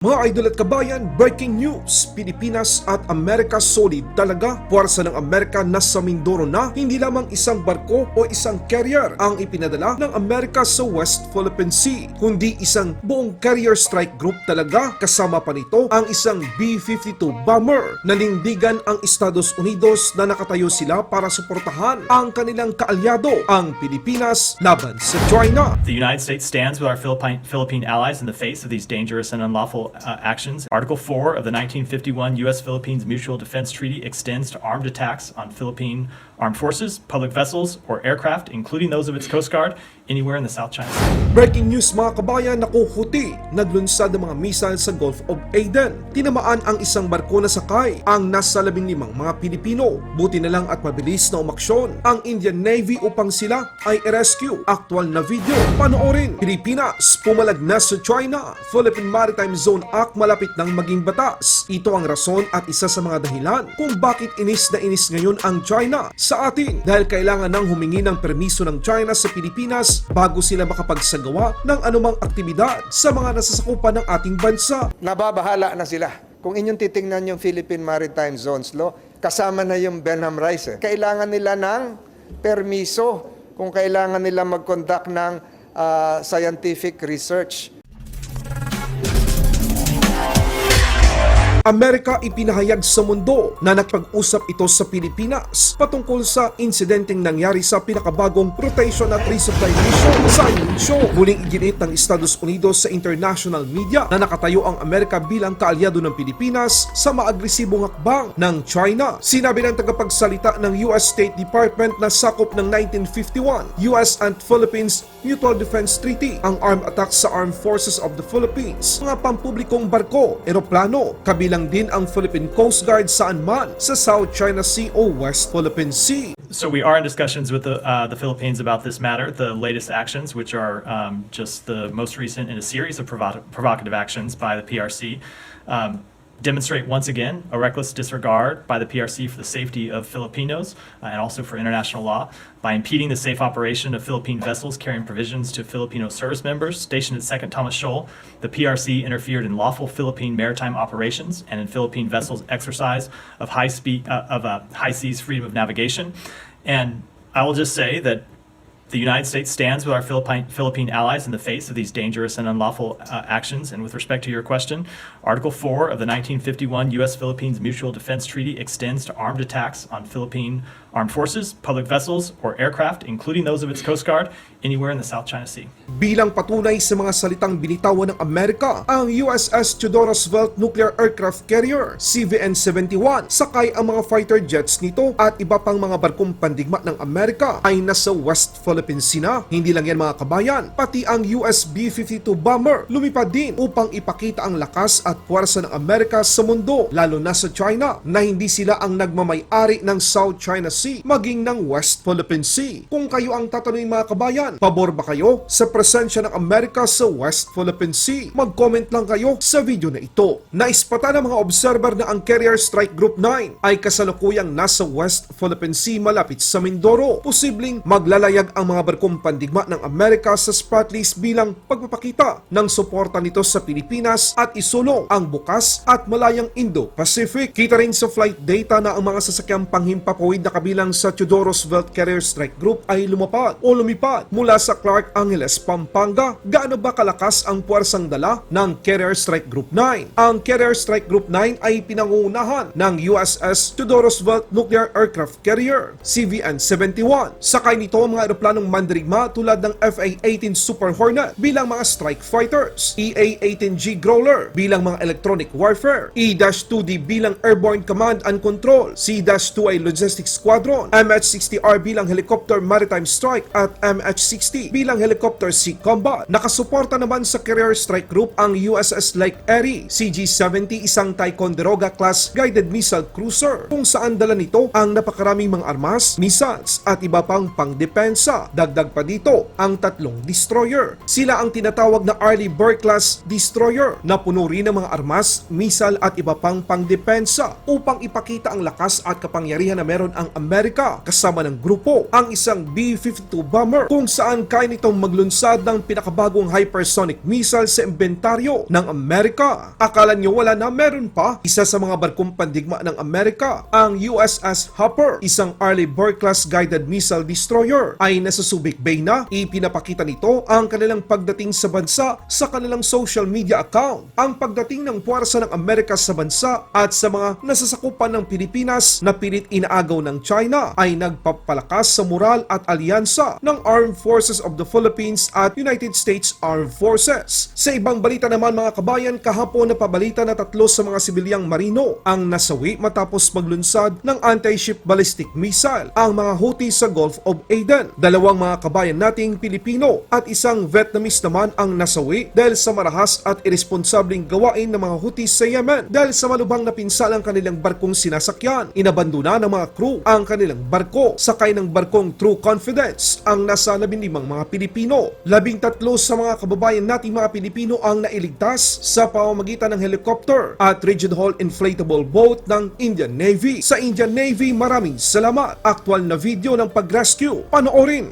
Mga idol at kabayan, breaking news! Pilipinas at Amerika solid talaga. Puwersa ng Amerika nasa Mindoro na hindi lamang isang barko o isang carrier ang ipinadala ng Amerika sa West Philippine Sea, kundi isang buong carrier strike group talaga. Kasama pa nito ang isang B-52 bomber. Nanindigan ang Estados Unidos na nakatayo sila para suportahan ang kanilang kaalyado, ang Pilipinas laban sa China. The United States stands with our Philippine, Philippine allies in the face of these dangerous and unlawful uh, actions. Article 4 of the 1951 U.S. Philippines Mutual Defense Treaty extends to armed attacks on Philippine armed forces, public vessels, or aircraft, including those of its Coast Guard, anywhere in the South China Sea. Breaking news mga kabayan, nakuhuti, naglunsad ng mga missile sa Gulf of Aden. Tinamaan ang isang barko na sakay ang nasa labing limang mga Pilipino. Buti na lang at mabilis na umaksyon ang Indian Navy upang sila ay i-rescue. Aktual na video, panoorin. Pilipinas, pumalag na sa China. Philippine Maritime Zone Act malapit nang maging batas. Ito ang rason at isa sa mga dahilan kung bakit inis na inis ngayon ang China sa atin dahil kailangan nang humingi ng permiso ng China sa Pilipinas bago sila makapagsagawa ng anumang aktibidad sa mga nasasakupan ng ating bansa. nababahala na sila. Kung inyong titingnan yung Philippine Maritime Zones Law, kasama na yung Benham Rice. Eh. Kailangan nila ng permiso kung kailangan nila mag-conduct ng ah, scientific research. Amerika ipinahayag sa mundo na nagpag-usap ito sa Pilipinas patungkol sa insidenteng nangyari sa pinakabagong rotation at resupply mission sa Show. Muling iginit ng Estados Unidos sa international media na nakatayo ang Amerika bilang kaalyado ng Pilipinas sa maagresibong hakbang ng China. Sinabi ng tagapagsalita ng US State Department na sakop ng 1951 US and Philippines Mutual Defense Treaty ang armed attacks sa Armed Forces of the Philippines, mga pampublikong barko, eroplano, kabilang din ang Philippine Coast Guard saan man sa South China Sea o West Philippine Sea. So we are in discussions with the, uh, the Philippines about this matter, the latest actions, which are um, just the most recent in a series of provo- provocative actions by the PRC, um, demonstrate once again a reckless disregard by the PRC for the safety of Filipinos uh, and also for international law by impeding the safe operation of Philippine vessels carrying provisions to Filipino service members stationed at Second Thomas Shoal. The PRC interfered in lawful Philippine maritime operations and in Philippine vessels' exercise of high speed uh, of uh, high seas freedom of navigation. And I will just say that the United States stands with our Philippine, Philippine allies in the face of these dangerous and unlawful uh, actions. And with respect to your question, Article 4 of the 1951 U.S. Philippines Mutual Defense Treaty extends to armed attacks on Philippine armed forces, public vessels, or aircraft, including those of its Coast Guard, anywhere in the South China Sea. Bilang patunay sa mga salitang binitawan ng Amerika, ang USS Theodore Roosevelt Nuclear Aircraft Carrier, CVN-71, sakay ang mga fighter jets nito at iba pang mga barkong pandigma ng Amerika ay nasa West Philippine Sea na. Hindi lang yan mga kabayan, pati ang US B-52 bomber lumipad din upang ipakita ang lakas at puwersa ng Amerika sa mundo, lalo na sa China, na hindi sila ang nagmamay-ari ng South China Sea maging ng West Philippine Sea. Kung kayo ang tatanungin mga kabayan, pabor ba kayo sa presensya ng Amerika sa West Philippine Sea? Mag-comment lang kayo sa video na ito. Naispata ng mga observer na ang Carrier Strike Group 9 ay kasalukuyang nasa West Philippine Sea malapit sa Mindoro. Posibleng maglalayag ang mga barkong pandigma ng Amerika sa spot list bilang pagpapakita ng suporta nito sa Pilipinas at isulong ang bukas at malayang Indo-Pacific. Kita rin sa flight data na ang mga sasakyang panghimpapawid na kabilang sa Theodore Roosevelt Carrier Strike Group ay lumapad o lumipad mula sa Clark Angeles, Pampanga. Gaano ba kalakas ang puwersang dala ng Carrier Strike Group 9? Ang Carrier Strike Group 9 ay pinangungunahan ng USS Theodore Roosevelt Nuclear Aircraft Carrier, CVN-71. Sakay nito ang mga aeroplanong mandirigma tulad ng FA-18 Super Hornet bilang mga strike fighters, EA-18G Growler bilang mga electronic warfare, E-2D bilang airborne command and control, C-2 ay logistics squadron, MH-60R bilang helicopter maritime strike at MH-60 bilang helicopter sea combat. Nakasuporta naman sa Carrier Strike Group ang USS Lake Erie, CG-70 isang Ticonderoga class guided missile cruiser kung saan dala nito ang napakaraming mga armas, missiles at iba pang pangdepensa. Dagdag pa dito ang tatlong destroyer. Sila ang tinatawag na Arleigh Burke-class destroyer na puno rin ng mga armas, misal at iba pang pangdepensa upang ipakita ang lakas at kapangyarihan na meron ang Amerika kasama ng grupo ang isang B-52 bomber kung saan kaya nitong maglunsad ng pinakabagong hypersonic missile sa inventaryo ng Amerika. Akala nyo wala na meron pa? Isa sa mga barkong pandigma ng Amerika, ang USS Hopper, isang Arleigh Burke-class guided missile destroyer ay nasa Subic Bay na. Ipinapakita nito ang kanilang pagdating sa bansa sa kanilang social media account. Ang pagdating ng puwersa ng Amerika sa bansa at sa mga nasasakupan ng Pilipinas na pilit inaagaw ng China ay nagpapalakas sa moral at alyansa ng Armed Forces of the Philippines at United States Armed Forces. Sa ibang balita naman mga kabayan, kahapon na pabalita na tatlo sa mga sibilyang marino ang nasawi matapos maglunsad ng anti-ship ballistic missile ang mga Houthi sa Gulf of Aden. Dalawang mga kabayan nating Pilipino at isang Vietnamese naman ang nasawi dahil sa marahas at irresponsabling gawain ng mga Houthi sa Yemen dahil sa malubhang napinsala ang kanilang barkong sinasakyan. Inabandona ng mga crew ang kanilang barko sakay ng barkong True Confidence ang nasa 15 mga Pilipino. Labing tatlo sa mga kababayan nating mga Pilipino ang nailigtas sa pamamagitan ng helicopter at rigid hull inflatable boat ng Indian Navy. Sa Indian Navy, maraming salamat. Aktual na video ng pag-rescue. Panoorin!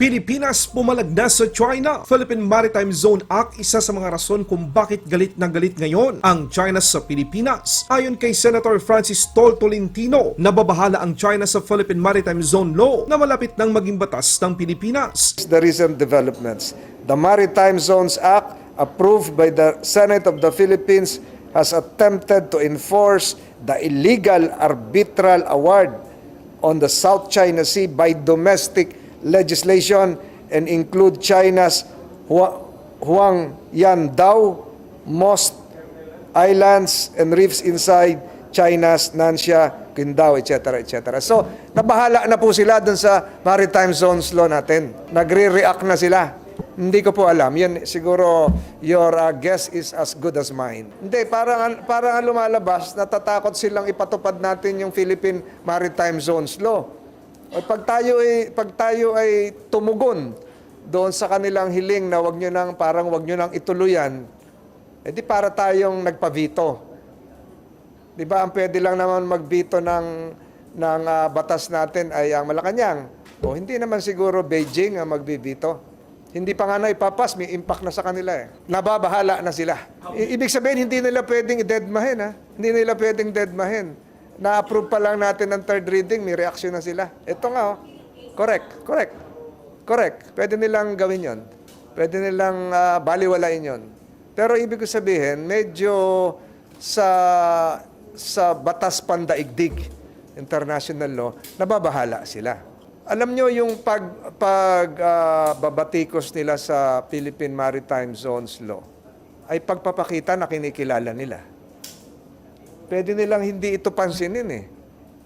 Pilipinas pumalag na sa China. Philippine Maritime Zone Act isa sa mga rason kung bakit galit na galit ngayon ang China sa Pilipinas. Ayon kay Senator Francis Tol Tolentino, nababahala ang China sa Philippine Maritime Zone Law na malapit nang maging batas ng Pilipinas. the recent developments. The Maritime Zones Act, approved by the Senate of the Philippines, has attempted to enforce the illegal arbitral award on the South China Sea by domestic legislation and include China's Hua- Huang Yan Dao, Most islands and reefs inside China's Nansha, Qingdao, etc. etc. So, nabahala na po sila dun sa maritime zones law natin. Nagre-react na sila. Hindi ko po alam. Yan siguro your uh, guess is as good as mine. Hindi, parang, parang ang lumalabas, natatakot silang ipatupad natin yung Philippine Maritime Zones Law. O pag tayo ay, pag tayo ay tumugon doon sa kanilang hiling na wag nyo nang, parang wag nyo nang ituluyan, eh di para tayong nagpavito. Di ba, ang pwede lang naman magbito ng, ng ah, batas natin ay ang Malacanang. O hindi naman siguro Beijing ang magbibito. Hindi pa nga na ipapas, may impact na sa kanila eh. Nababahala na sila. I- ibig sabihin, hindi nila pwedeng i-deadmahin ha. Hindi nila pwedeng deadmahin. Na-approve pa lang natin ng third reading, may reaction na sila. Ito nga oh. Correct, correct. Correct. Pwede nilang gawin yon. Pwede nilang ah, baliwalain yon. Pero ibig ko sabihin, medyo sa sa batas pandaigdig, international law, nababahala sila. Alam nyo yung pag, pag ah, babatikos nila sa Philippine Maritime Zones Law, ay pagpapakita na kinikilala nila. Pwede nilang hindi ito pansinin eh.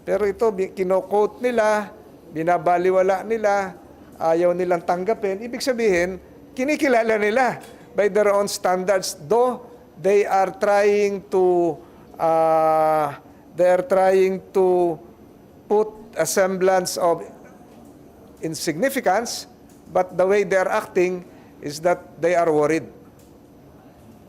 Pero ito, kino-quote nila, binabaliwala nila, ayaw nilang tanggapin. Ibig sabihin, kinikilala nila by their own standards. Though they are trying to, uh, they are trying to put a semblance of insignificance, but the way they are acting is that they are worried.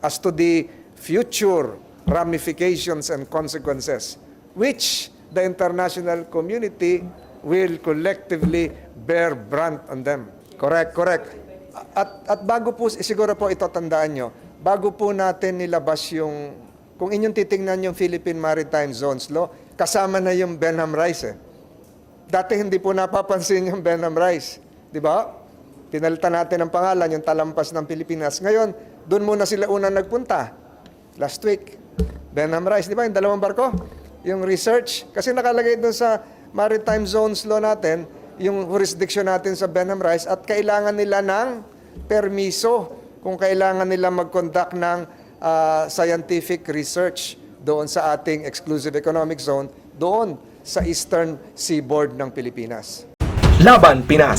as to the future ramifications and consequences, which the international community will collectively bear brunt on them. Correct, correct. At, at bago po, siguro po ito tandaan nyo, bago po natin nilabas yung, kung inyong titingnan yung Philippine Maritime Zones Law, kasama na yung Benham Rice eh. Dati hindi po napapansin yung Benham Rice. Di ba? Pinalitan natin ang pangalan, yung talampas ng Pilipinas. Ngayon, doon muna sila unang nagpunta. Last week. Benham Rice, di ba? Yung dalawang barko. Yung research. Kasi nakalagay doon sa Maritime Zones Law natin, yung jurisdiction natin sa Benham Rice at kailangan nila ng permiso kung kailangan nila mag-conduct ng ah, scientific research doon sa ating exclusive economic zone, doon sa eastern seaboard ng Pilipinas. Laban Pinas.